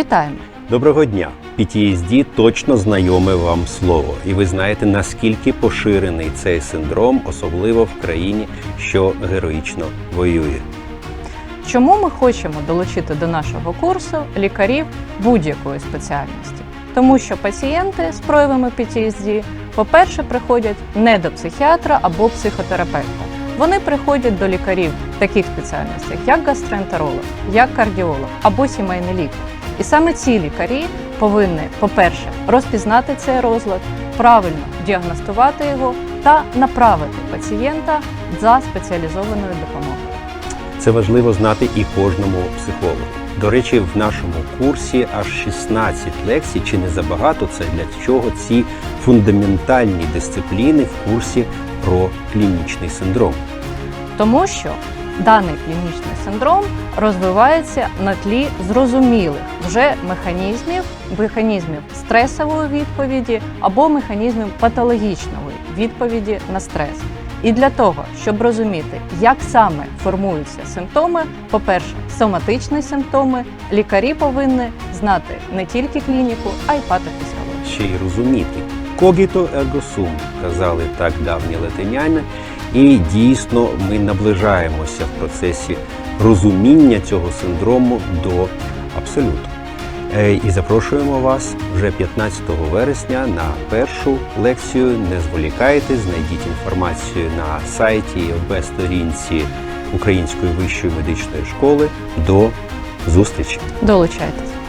Вітаємо! Доброго дня! PTSD точно знайоме вам слово, і ви знаєте, наскільки поширений цей синдром, особливо в країні, що героїчно воює. Чому ми хочемо долучити до нашого курсу лікарів будь-якої спеціальності? Тому що пацієнти з проявами PTSD, по-перше, приходять не до психіатра або психотерапевта. Вони приходять до лікарів таких спеціальностей, як гастроентеролог, як кардіолог або сімейний лікар. І саме ці лікарі повинні, по-перше, розпізнати цей розлад, правильно діагностувати його та направити пацієнта за спеціалізованою допомогою. Це важливо знати і кожному психологу. До речі, в нашому курсі аж 16 лекцій, чи не забагато це для чого ці фундаментальні дисципліни в курсі про клінічний синдром. Тому що даний клінічний синдром розвивається на тлі зрозумілих вже механізмів, механізмів стресової відповіді або механізмів патологічної відповіді на стрес. І для того, щоб розуміти, як саме формуються симптоми, по-перше, соматичні симптоми, лікарі повинні знати не тільки клініку, а й патофізіологію. ще й розуміти. Когіто сум, казали так давні латиняни, і дійсно ми наближаємося в процесі розуміння цього синдрому до абсолюту. Е, І запрошуємо вас вже 15 вересня на першу лекцію. Не зволікайте, знайдіть інформацію на сайті і веб-сторінці Української вищої медичної школи. До зустрічі! Долучайтесь.